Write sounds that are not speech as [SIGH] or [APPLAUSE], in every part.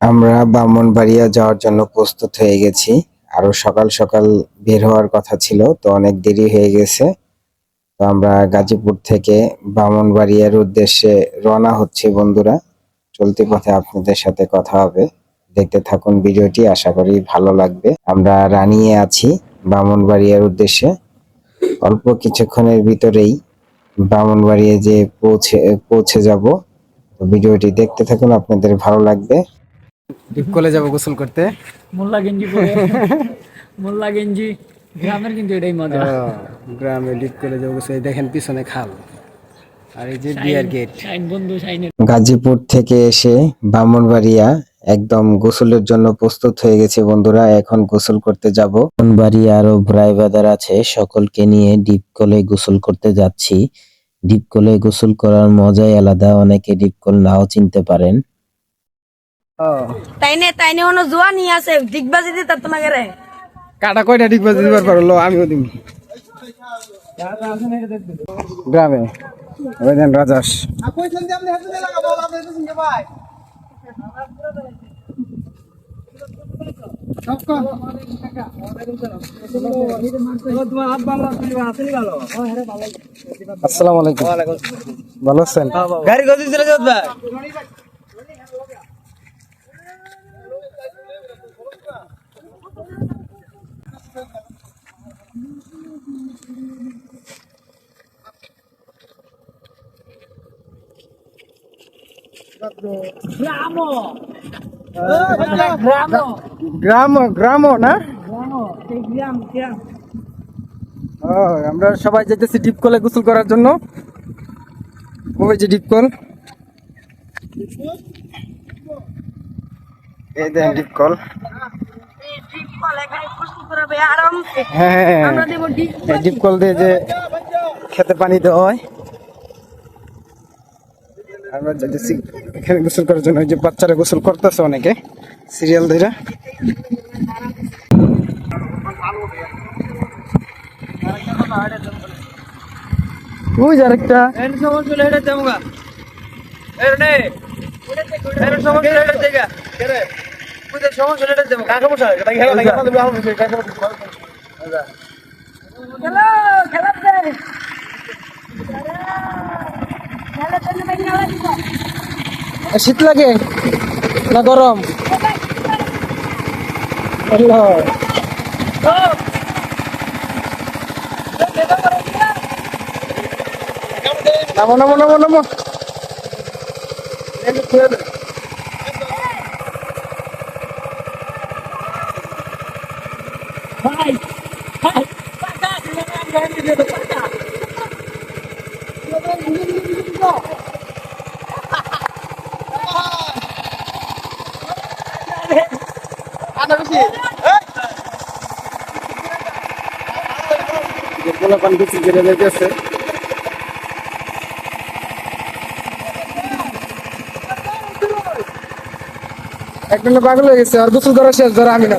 আমরা ব্রাহ্মণবাড়িয়া যাওয়ার জন্য প্রস্তুত হয়ে গেছি। আরও সকাল সকাল বের হওয়ার কথা ছিল, তো অনেক দেরি হয়ে গেছে। তো আমরা গাজীপুর থেকে ব্রাহ্মণবাড়িয়ার উদ্দেশ্যে রওনা হচ্ছি, বন্ধুরা। চলতি পথে আপনাদের সাথে কথা হবে। দেখতে থাকুন ভিডিওটি, আশা করি ভালো লাগবে। আমরা রানিয়ে আছি ব্রাহ্মণবাড়িয়ার উদ্দেশ্যে। অল্প কিছুক্ষণের ভিতরেই ব্রাহ্মণবাড়িয়া যে পৌঁছে পৌঁছে যাব। ভিডিওটি দেখতে থাকুন, আপনাদের ভালো লাগবে। কলে যাব গোসল করতে। মোল্লা গেঞ্জি পরে। মোল্লা গেঞ্জি। গ্রামের কিন্তু এটাই মজা। গ্রামে ডিপ কলে যাব গোসল। দেখেন পিছনে খাল। আর এই যে বিয়ার গেট বন্ধু গাজীপুর থেকে এসে ব্রাহ্মণবাড়িয়া একদম গোসলের জন্য প্রস্তুত হয়ে গেছে বন্ধুরা। এখন গোসল করতে যাব। ব্রাহ্মণবাড়িয়া আরও ভাই বাদার আছে। সকলকে নিয়ে ডিপ কলে গোসল করতে যাচ্ছি। ডিপ কলে গোসল করার মজাই আলাদা। অনেকে ডিপ কল নাও চিনতে পারেন। তাইনে তাইনে ono জোয়া নিয়ে আছে দিগবাজি দিতে তোমাকে রে কাটা কয়টা ডিপ বাজে দিবার পারো লো আমিও দিম। গ্রামে ওই দেন রাজাস। আসসালামু আলাইকুম। ভালো আছেন? গাড়ি গতি চলে যাত গ্রাম গ্রাম না ও, আমরা সবাই যেতেছি ডিপ কলে গোসল করার জন্য। ওই যে ডিপ কল এই দেখেন ডিপ কল হ্যাঁ আমরা দেবো ডিগ এই ডিপ কল দিয়ে যে খেতে পানি দেওয়া হয়। আমরা যেতেছি এখানে গোসল করার জন্য ওই যে বাচ্চারা গোসল করতেছে অনেকে সিরিয়াল ধরে ওই যে আরেকটা। হলে কাকে খেলা খেলো খেলা দে খেলা চলে ভাই খেলা দিব শীত লাগে না গরম আল্লাহ নামো নামো নামো নামো ভাই ভাই পাকা দিলে আমি গাড়ি দিয়ে দেবো পাকা গোলা একটা পাগল হয়ে গেছে আর গোসল করা শেষ ধরো আমি না।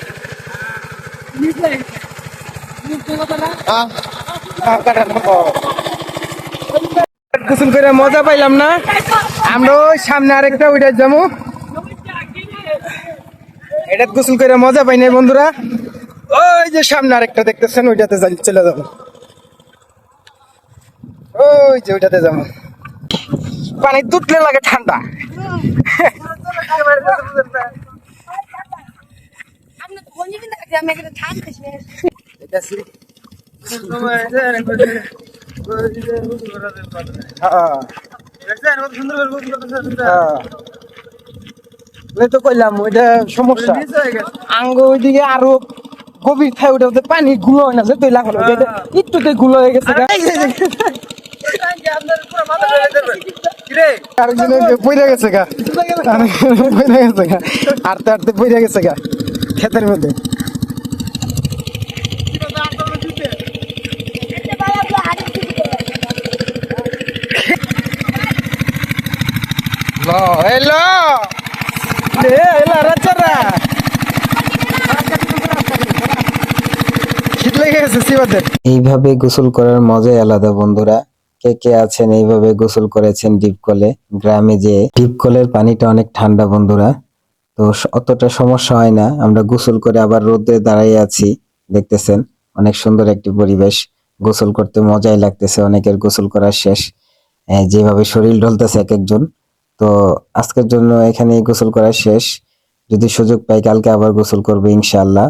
গোসল করে মজা পাইলাম না? আমরা ওই সামনে আরেকটা ওইটা যাব। এটা গোসল করে মজা পাই নাই বন্ধুরা। ওই যে সামনে আরেকটা দেখতেছেন ওইটাতে যাই- চলে যাব। ওই যে ওইটাতে যাব। পানি দুটলে লাগে ঠান্ডা [LAUGHS] [LAUGHS] আপনি কোন দিকে দেখতে আমি এখানে থাকতেছি এটা সি- হ্যাঁ সুন্দর করে গুড করতেছে হ্যাঁ ওই তো কইলাম ওইটা সমস্যা আঙ্গ ওইদিকে আরও গভীর ওটা পানি গুলো হয় না যে তুই লাগানো একটু তুই গুলো হয়ে গেছে আরেকজনের পইরা গেছে গা আরেকজনের গেছে গা গেছে গা ক্ষেতের মধ্যে। রাচারা এইভাবে গোসল করার মজাই আলাদা বন্ধুরা। কে কে আছেন এইভাবে গোসল করেছেন ডিপ কলে গ্রামে যে ডিপ কলের পানিটা অনেক ঠান্ডা বন্ধুরা। তো অতটা সমস্যা হয় না। আমরা গোসল করে আবার রোদে দাঁড়িয়ে আছি, দেখতেছেন? অনেক সুন্দর একটি পরিবেশ। গোসল করতে মজাই লাগতেছে, অনেকের গোসল করা শেষ। যেভাবে শরীর ঢলতেছে এক একজন তো আজকের জন্য এখানে গোসল করা শেষ। যদি সুযোগ পাই কালকে আবার গোসল করব ইনশাআল্লাহ।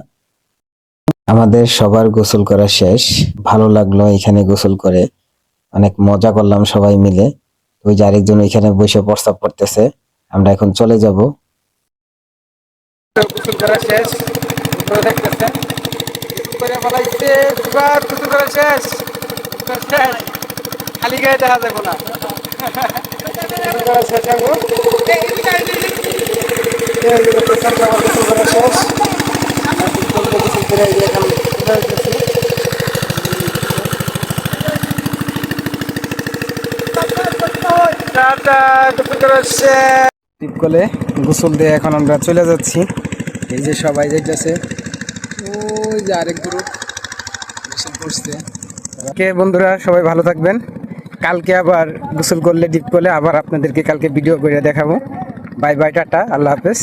আমাদের সবার গোসল করা শেষ। ভালো লাগল এখানে গোসল করে। অনেক মজা করলাম সবাই মিলে। ওই যে আরেকজন এখানে বসে প্রস্তাব করতেছে। আমরা এখন চলে যাব। গোসল করা শেষ উপরে দেখতেছে করে বলাইছে এবার গোসল করা শেষ গোসল শেষ খালি গায়ে দেখা যাবে না গোসল করা শেষ এখন। এই যে গোসল করা গোসল করা শেষ আর গোসল করে গোসল করে এই যে এখন চলে যাইতেছি। টাটা, গোসল করা শেষ। টিপ কলে গোসল দিয়ে এখন আমরা চলে যাচ্ছি। এই যে সবাই যাইতেছে ওই যে আরেক গ্রুপ গোসল করছে। কে বন্ধুরা, সবাই ভালো থাকবেন। কালকে আবার গোসল করলে ডিপ করলে আবার আপনাদেরকে কালকে ভিডিও করে দেখাবো। বাই বাই টাটা, আল্লাহ হাফেজ।